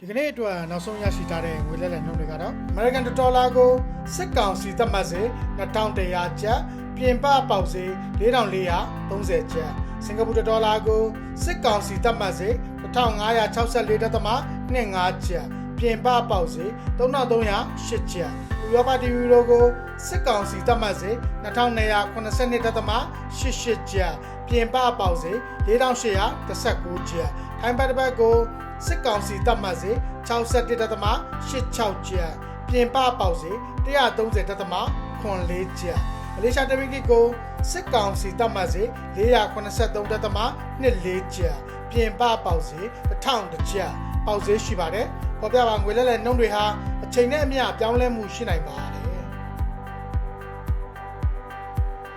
ဒီကနေ့အတွက်နောက်ဆုံးရရှိထားတဲ့ငွေလက်လက်နှုန်းတွေကတော့ American Dollar ကိုစစ်ကောင်စီသတ်မှတ်စေ2100ကျပ်ပြင်ပပေါက်စေ4430ကျပ်စင်ကာပူဒေါ်လာကိုစစ်ကောင်စီသတ်မှတ်စေ1564.25ကျပ်ပြင်ပပေါက်စေ3308ကျပ်ဥရောပတီဗီလိုကိုစစ်ကောင်စီသတ်မှတ်စေ2282.88ကျပ်ပြင်ပပေါက်စေ4819ကျပ်ထိုင်းဘတ်တစ်ဘတ်ကို စစ်ကောင်စီသတ်မှတ်စေ61.86ကျပ်ပြင်ပပေါက်စေ130.84ကျပ်မလေးရှားတမင်ကီကိုစစ်ကောင်စီသတ်မှတ်စေ483.24ကျပ်ပြင်ပပေါက်စေ1000ကျပ်ပေါက်စေရှိပါတယ်ပေါ်ပြပါငွေလဲလဲနှုန်းတွေဟာအချိန်နဲ့အမျှပြောင်းလဲမှုရှိနိုင်ပါတယ်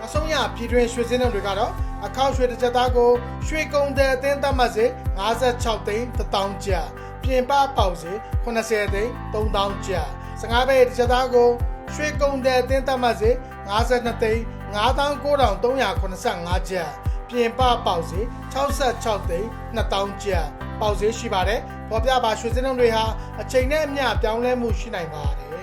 နောက်ဆုံးရပြည်တွင်းရွှေစင်းနှုန်းတွေကတော့အခောက်ရွှေတစ်ချက်သားကိုရွှေကုံတဲ့အသင်းသတ်မှတ်စေ56သိန်း1000ကျပ်ပြင်ပပေါက်စေ80သိန်း3000ကျပ်15ဘဲတစ်ချက်သားကိုရွှေကုံတဲ့အသင်းသတ်မှတ်စေ52သိန်း99,385ကျပ်ပြင်ပပေါက်စေ66သိန်း2000ကျပ်ပေါက်စေရှိပါတယ်ပေါ်ပြပါရွှေစင်းနှုန်းတွေဟာအချိန်နဲ့အမျှပြောင်းလဲမှုရှိနိုင်ပါတယ်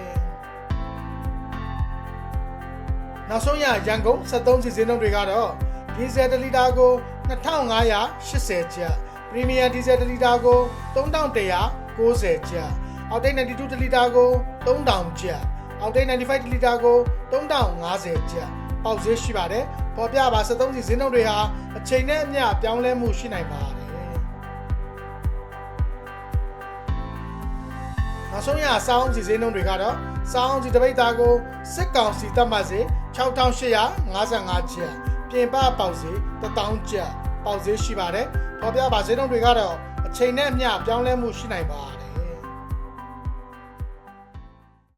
နောက်ဆုံးရရန်ကုန်73စီစဉ်နှုန်းတွေကတော့ဒီဇယ်1လီတာကို2580ကျပ်ပရီမီယံဒီဇယ်1လီတာကို3190ကျပ်အောက်တိတ်92လီတာကို3000ကျပ်အောက်တိတ်95လီတာကို3050ကျပ်ပေါက်ဈေးရှိပါတယ်ပေါ်ပြပါ73စီစဉ်နှုန်းတွေဟာအချိန်နဲ့အမျှပြောင်းလဲမှုရှိနိုင်ပါတယ်နောက်ဆုံးရစောင်းစီစဉ်နှုန်းတွေကတော့စောင်းစီတပိတ်သားကိုစစ်ကောင်စီတပ်မှတ်စေ 6855ကျပ်ပြင်ပပေါက်စေ1000ကျပ်ပေါက်ဈေးရှိပါတယ်ပေါ်ပြပါဈေးနှုန်းတွေကတော့အချိန်နဲ့အမျှပြောင်းလဲမှုရှိနိုင်ပါတယ်